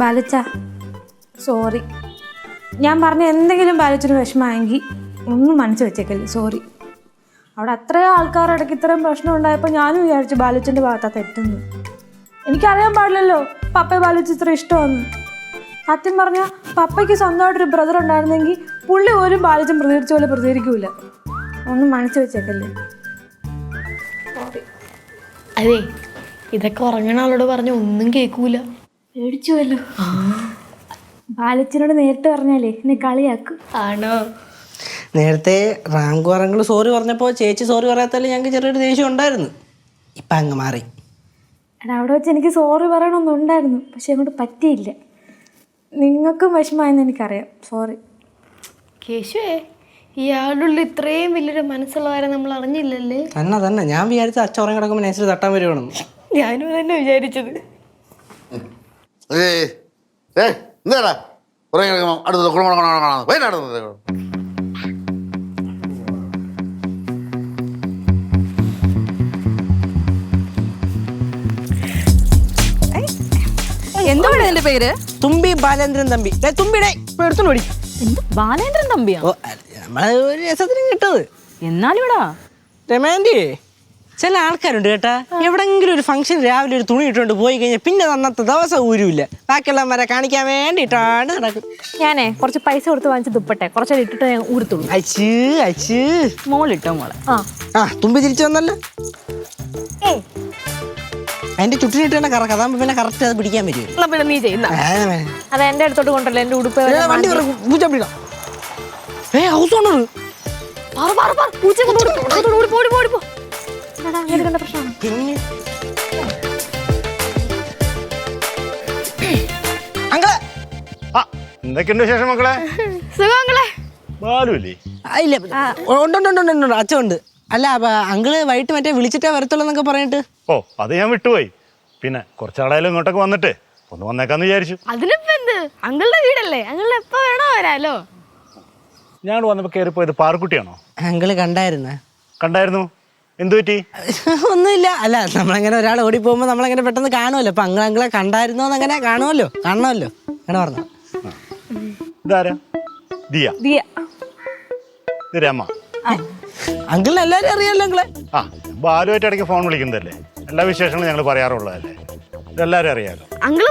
ബാലച്ച sorry ഞാൻ പറഞ്ഞ എന്തെങ്കിലും ബാലച്ചൊരു വിഷമമായെങ്കിൽ ഒന്നും മനസ്സ് വെച്ചേക്കല്ലേ സോറി അവിടെ അത്രയും ആൾക്കാരുടെ ഇടയ്ക്ക് ഇത്രയും പ്രശ്നം ഉണ്ടായപ്പോൾ ഞാനും വിചാരിച്ചു ബാലച്ചന്റെ ഭാഗത്താ തെറ്റുന്നു. എനിക്കറിയാൻ പാടില്ലല്ലോ പപ്പയെ ബാലച്ച് ഇത്ര ഇഷ്ടമാണ് സത്യം പറഞ്ഞാൽ പപ്പയ്ക്ക് സ്വന്തമായിട്ടൊരു ബ്രദർ ഉണ്ടായിരുന്നെങ്കിൽ പുള്ളി പോലും ബാലച്ചൻ പ്രതികരിച്ച പോലെ പ്രതികരിക്കൂല. ഒന്നും മനസ്സ് വെച്ചേക്കല്ലേ. അതെ ഇതൊക്കെ ഉറങ്ങണ ആളോട് പറഞ്ഞ ഒന്നും കേൾക്കൂല പേടിച്ചുവല്ലോ. ബാലച്ചനോട് നേരിട്ട് പറഞ്ഞാലേ എന്നെ കളിയാക്കും. ആണോ? നേരത്തെ റാംകുറങ്ങൾ സോറി പറഞ്ഞപ്പോൾ ചേച്ചി സോറി പറയാത്തതിൽ ഞങ്ങൾക്ക് ചെറിയൊരു ദേഷ്യം ഉണ്ടായിരുന്നു. ഇപ്പം അങ്ങ് മാറി. എടാ അവിടെ വെച്ച് എനിക്ക് സോറി പറയണമെന്നുണ്ടായിരുന്നു പക്ഷെ അങ്ങോട്ട് പറ്റിയില്ല. നിങ്ങൾക്കും വിഷമമായെന്ന് എനിക്കറിയാം. സോറി. കേശുവേ ഇയാളുള്ള ഇത്രയും വലിയൊരു മനസ്സുള്ളവരെ നമ്മൾ അറിഞ്ഞില്ലല്ലേ? തന്നെ തന്നെ. ഞാൻ വിചാരിച്ച അച്ഛൻ ഉറങ്ങി കിടക്കുമ്പോൾ നേച്ചർ തട്ടാൻ വരുവാണെന്ന്. ഞാനും തന്നെ വിചാരിച്ചത്. എന്താടാ കുറേ കിടക്കുമ്പോൾ അടുത്ത് വൈകുന്നേരം എന്താണ് എന്റെ പേര്? തുമ്പി ബാലേന്ദ്രൻ തമ്പി. ദേ തുമ്പിടെ എടുത്തോണ്ട് ഓടി. എന്ത് ബാലേന്ദ്രൻ തമ്പിയാ? നമ്മളെ ഒരു രസത്തിന് കിട്ടത്. എന്നാലിവിടാ രമാൻഡി ചില ആൾക്കാരുണ്ട് കേട്ടാ. എവിടെങ്കിലും ഒരു ഫംഗ്ഷൻ രാവിലെ ഒരു തുണി ഇട്ടുകൊണ്ട് പോയി കഴിഞ്ഞാൽ പിന്നെ അന്നത്തെ ദിവസം ഊരുമില്ല ബാക്കിയുള്ളവരെ കാണിക്കാൻ വേണ്ടിയിട്ടാണ് നടക്കും ഞാനേ കുറച്ച് പൈസ കൊടുത്ത് വാങ്ങിച്ച് ദുപ്പട്ടെ. കുറച്ചേരം ഇട്ടിട്ട് ഞാൻ ഊരത്തുള്ളൂ. അച്ഛ് അച്ഛ് മോളിട്ടോ മോളെ? ആ. ആ തുമ്പി തിരിച്ചു വന്നല്ലോ. അതിന്റെ ചുറ്റിനിട്ട് തന്നെ കറക്കാം അതാകുമ്പോ പിന്നെ കറക്റ്റ് അത് പിടിക്കാൻ പറ്റും എന്നാ പിന്നെ നീ ചെയ്യുന്ന? അത് എന്റെ അടുത്തോട്ട് കൊണ്ടല്ലോ എന്റെ ഉടുപ്പ് വണ്ടി പൂച്ച പിടിക്കാം ഏ ഹൗസ് ഓണർ പറ പറ പറ. പൂച്ച പോടി ഓടി, ഓടി, ഓടി, ഓടി, പോ. എടാ അങ്ങനെ കണ്ട പ്രശ്നമാണ്. പിന്നെ അങ്കളെ. ആ എന്തൊക്കെയുണ്ട് വിശേഷം മക്കളെ? സുഖങ്ങളെ ബാലുല്ലേ? ആ, ഇല്ല ഉണ്ട് ഉണ്ട് ഉണ്ട് ഉണ്ട് ഉണ്ട് ഉണ്ട് അല്ല അപ്പൊ അങ്കിൾ വൈകിട്ട് മറ്റേ വിളിച്ചിട്ടേ വരത്തുള്ളൂ എന്നൊക്കെ പറഞ്ഞിട്ട്. ഓ അത് ഞാൻ വിട്ടുപോയി. പിന്നെ കുറച്ചാളായാലും ഇങ്ങോട്ടൊക്കെ വന്നിട്ട് ഒന്ന് വന്നേക്കാന്ന് വിചാരിച്ചു. അതിനിപ്പോ എന്ത്? അങ്കിളുടെ വീടല്ലേ? അങ്കിളിന് എപ്പോ വേണോ വരാലോ? ഞാൻ വന്നപ്പോൾ കയറിപ്പോയത് പാറക്കുട്ടിയാണോ? അങ്കിൾ കണ്ടായിരുന്നു. കണ്ടായിരുന്നു? എന്തു പറ്റി? ഒന്നുമില്ല. അല്ല നമ്മളങ്ങനെ ഒരാൾ ഓടി പോകുമ്പോൾ നമ്മളങ്ങനെ പെട്ടെന്ന് കാണുമല്ലോ. അപ്പൊ അങ്ങനെ കണ്ടായിരുന്നോ അങ്ങനെ കാണുമല്ലോ. കാണണമല്ലോ. അങ്ങനെ പറഞ്ഞു. ഇതാരാ? ദിയ. ദിയ. ഇത് രമ. അങ്കിളിനെ അങ്കിളെ? ആ ബാലുമായിട്ട് ഇടയ്ക്ക് ഫോൺ വിളിക്കുന്നതല്ലേ? എല്ലാ വിശേഷങ്ങളും ഞങ്ങൾ പറയാറുള്ളതല്ലേ? അറിയാലോ. അങ്കിൾ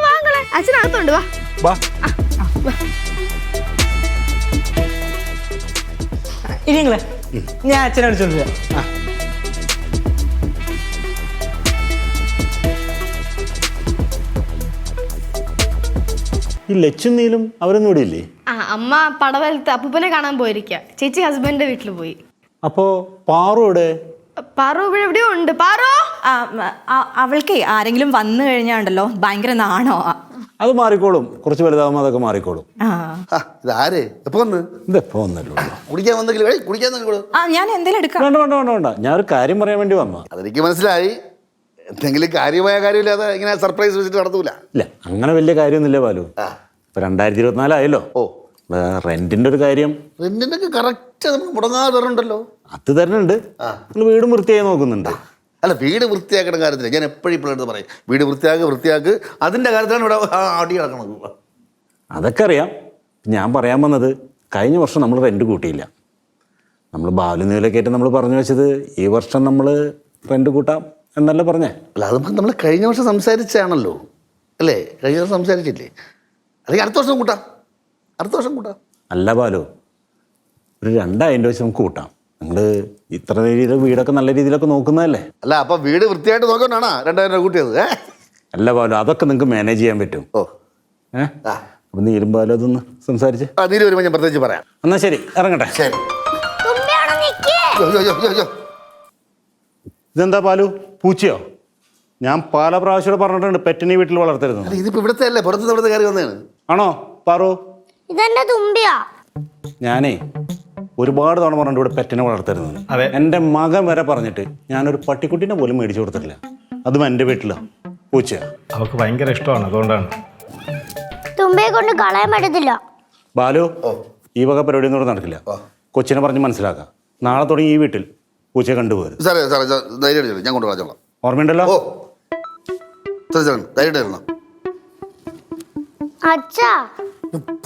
അച്ഛനകത്തുണ്ട് വാ. വാ. ഇനി അങ്കിളെ ഞാൻ അച്ഛനെ വിളിച്ചോണ്ട് വരാം. ആ. ഈ ലച്ചും നീലും അവരൊന്നും ഇവിടെ ഇല്ലേ? ആ അമ്മ പടവലത്ത് അപ്പൂപ്പനെ കാണാൻ പോയിരിക്ക. ചേച്ചി ഹസ്ബൻഡിന്റെ വീട്ടിൽ പോയി. അപ്പോ പാറു ഇവിടെ പാറു ഇവിടെ എവിടെയോ ഉണ്ട്. പാറു! ആ, ആ, അവൾക്കേ ആരെങ്കിലും വന്നു കഴിഞ്ഞാണ്ടല്ലോ ഭയങ്കര നാണോ? അത് മാറിക്കോളും. കുറച്ച് വലുതാകുമ്പോൾ അതൊക്കെ മാറിക്കോളും. ആ. ആ ഇതാര്? എപ്പോ വന്ന്? ഇതെപ്പോ വന്നല്ലോ കുടിക്കാൻ വന്നെങ്കിലും ഏയ് കുടിക്കാൻ തന്നെ ആ ഞാൻ എന്തെങ്കിലും എടുക്കാം. വേണ്ട വേണ്ട വേണ്ട വേണ്ട. ഞാനൊരു കാര്യം പറയാൻ വേണ്ടി വന്നു അതെനിക്ക് മനസ്സിലായി. എന്തെങ്കിലും കാര്യമായ കാര്യമില്ലാതെ ഇങ്ങനെ സർപ്രൈസ് വെച്ചിട്ട് നടത്തൂല. ഇല്ല അങ്ങനെ വലിയ കാര്യമൊന്നുമില്ല ബാലു. ഇപ്പൊ രണ്ടായിരത്തി ഇരുപത്തിനാലായല്ലോ ഓ. റെന്റിന്റെ ഒരു കാര്യം. റെന്റിനൊക്കെ കറക്റ്റ് മുടങ്ങാതെ തരണുണ്ടല്ലോ അത് തരണുണ്ട്. നിങ്ങൾ വീടും വൃത്തിയായി നോക്കുന്നുണ്ട്. അല്ല വീട് വൃത്തിയാക്കേണ്ട കാര്യത്തില്ല ഞാൻ എപ്പോഴും ഇപ്പോഴെടുത്ത് പറയും വീട് വൃത്തിയാക്ക് വൃത്തിയാക്ക്. അതിന്റെ കാര്യത്തിലാണ് ഇവിടെ അടി കിടക്കണത്. അതൊക്കെ അറിയാം. ഞാൻ പറയാൻ വന്നത് കഴിഞ്ഞ വർഷം നമ്മൾ റെന്റ് കൂട്ടിയില്ല. നമ്മൾ ബാലുനീലൊക്കെ ആയിട്ട് നമ്മൾ പറഞ്ഞു വെച്ചത് ഈ വർഷം നമ്മൾ റെന്റ് കൂട്ടാം. എന്നല്ല പറഞ്ഞേ? അല്ല അത് നമ്മൾ കഴിഞ്ഞ വർഷം സംസാരിച്ചാണല്ലോ അല്ലേ? കഴിഞ്ഞ വർഷം സംസാരിച്ചില്ലേ? അല്ലെങ്കിൽ അടുത്ത വർഷം കൂട്ടാം. അടുത്ത വർഷം കൂട്ടാം. അല്ല ബാലു. ഒരു രണ്ടായിരം രൂപ വെച്ച് നമുക്ക് കൂട്ടാം. നിങ്ങൾ ഇത്ര രീതിയിൽ വീടൊക്കെ നല്ല രീതിയിലൊക്കെ നോക്കുന്നതല്ലേ? അല്ല അപ്പം വീട് വൃത്തിയായിട്ട് നോക്കണ്ടാണോ രണ്ടായിരം രൂപ കൂട്ടിയത്. ഏ? അല്ല ബാലു അതൊക്കെ നിങ്ങൾക്ക് മാനേജ് ചെയ്യാൻ പറ്റും. ഓ. ഏഹ് അപ്പം നീരും ബാലു അതൊന്ന് സംസാരിച്ച്. നീര് വരുമ്പോൾ ഞാൻ പ്രത്യേകിച്ച് പറയാം. എന്നാ ശരി ഇറങ്ങട്ടെ. ശരി. അയ്യോ അയ്യോ അയ്യോ യ്യോ, യ്യോ. ഇതെന്താ പാലു? പൂച്ചയോ? ഞാൻ പല പ്രാവശ്യം പറഞ്ഞിട്ടുണ്ട് പെറ്റിനെ വീട്ടിൽ വളർത്തരുത് ഇവിടുത്തെ അല്ലേ? പുറത്തുനിന്ന് ഇവിടുത്തെ കയറി വന്നതാണ്. ആണോ? പാറു? ഇതെന്റെ തുമ്പിയാ. ഞാനേ ഒരുപാട് തവണ പറഞ്ഞിട്ട് ഇവിടെ പെറ്റിനെ വളർത്തരുത് എന്റെ മകൻ വരെ പറഞ്ഞിട്ട് ഞാനൊരു പട്ടിക്കുട്ടീനെ പോലും മേടിച്ചു കൊടുത്തിട്ടില്ല. അതും എന്റെ വീട്ടിലാ. പൂച്ച അവക്ക് ഭയങ്കര ഇഷ്ടമാണ് അതുകൊണ്ടാണ്. തുമ്പിയെ കൊണ്ട് കളയാൻ പറ്റത്തില്ല. ബാലു ഈ വക പരിപാടിയൊന്നും ഇവിടെ നടക്കില്ല. കൊച്ചിനെ പറഞ്ഞ് മനസ്സിലാക്കാം. നാളെ തുടങ്ങി ഈ വീട്ടിൽ. പൂച്ചയെ കണ്ടുപോകരുത്. സാറേ സാറേ ധൈര്യം ഞാൻ കൊണ്ടുപോകാം ഓർമ്മയുണ്ടല്ലോ? ഓ. സാറേ സാറേ ധൈര്യം ഇടണം അച്ഛാ.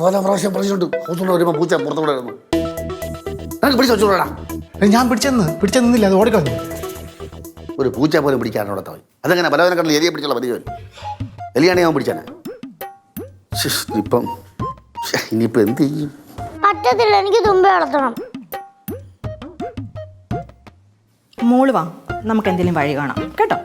പല പ്രാവശ്യം പറഞ്ഞിട്ടുണ്ട്. ഹൗസ് വരുമ്പോൾ പൂച്ച പുറത്തുകൂടെ ഇരുന്നു നിനക്ക് പിടിച്ച് വെച്ചോടാ ഞാൻ പിടിച്ചെന്ന് പിടിച്ചെന്നില്ല അത് ഓടിക്കളഞ്ഞു. ഒരു പൂച്ച പോലും അവിടെ തവൻ അതെങ്ങനെ? പലവനെ കണ്ടില്ല എലിയെ പിടിച്ചുള്ള പതിവ്. എലിയാണെ അവൻ പിടിച്ചാനെ. ഇപ്പം ശ്ശെ, ഇനിയിപ്പം എന്ത് ചെയ്യും? പറ്റത്തില്ല എനിക്ക് തുമ്പ വളർത്തണം മോൾ വാ. നമുക്ക് എന്തെങ്കിലും വഴി കാണാം. കേട്ടോ?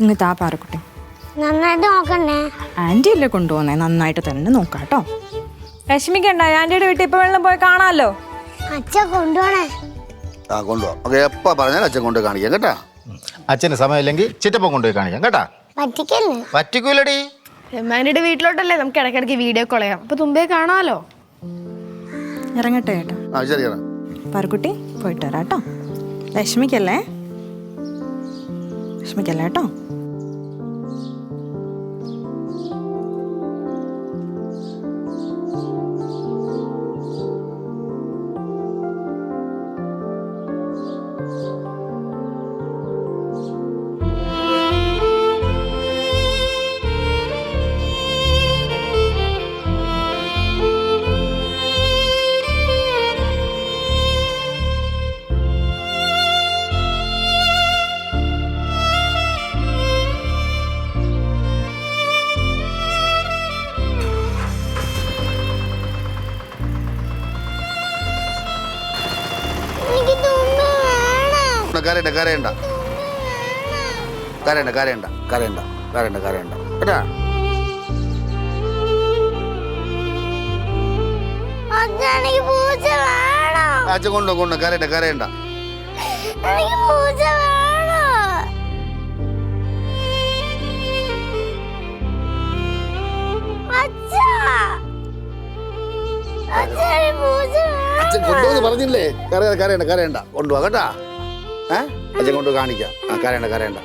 ഇങ്ങ് താ പാറക്കുട്ടി നന്നായിട്ട് നോക്കണേ ആന്റി അല്ലേ കൊണ്ടുപോകുന്നേ? നന്നായിട്ട് തന്നെ നോക്കാം കേട്ടോ? വിഷമിക്കണ്ട ആന്റിയുടെ വീട്ടിൽ ഇപ്പൊ വെള്ളം പോയി കാണാമല്ലോ അച്ഛൻ കൊണ്ടുപോണേ. ആ കൊണ്ടുപോവാം. ഓക്കെ എപ്പോൾ പറഞ്ഞാൽ അച്ഛൻ കൊണ്ട് കാണിക്കാം കേട്ടാ? അച്ഛന് സമയമില്ലെങ്കിൽ ചിറ്റപ്പം കൊണ്ടുപോയി കാണിക്കാം. കേട്ടാ? പറ്റിക്കല്ലേ? പറ്റിക്കൂലടി. രമാനിയുടെ വീട്ടിലോട്ടല്ലേ നമുക്ക് ഇടയ്ക്കിടയ്ക്ക് വീഡിയോ കോൾ ചെയ്യാം. അപ്പൊ തുമ്പേ കാണാമല്ലോ ഇറങ്ങട്ടെ കേട്ടോ ആ ശരിയാണ് പാറക്കുട്ടി പോയിട്ട് വരാം കേട്ടോ. വിഷമിക്കല്ലേ വിഷമിക്കല്ലേ കേട്ടോ കരയണ്ട കരയണ്ട. കരയണ്ട കരയണ്ട കരയണ്ട കരയണ്ട കരയണ്ട. കേട്ടാ? അച്ഛൻ കൊണ്ടോ കൊണ്ടോ. കരയണ്ട കരയണ്ട. അച്ഛൻ വേണം? കൊണ്ടുപോന്ന് പറഞ്ഞില്ലേ? കരയണ്ട കരയണ്ട കരയണ്ട. കൊണ്ടുപോവാ കേട്ടാ? ഏ? അച്ഛൻ കൊണ്ട് കാണിക്കാം. ആ കരയണ്ട കരയണ്ട.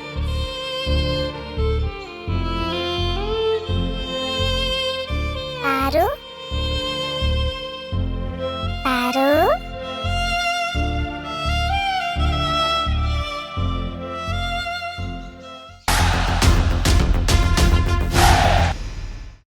ആരോ?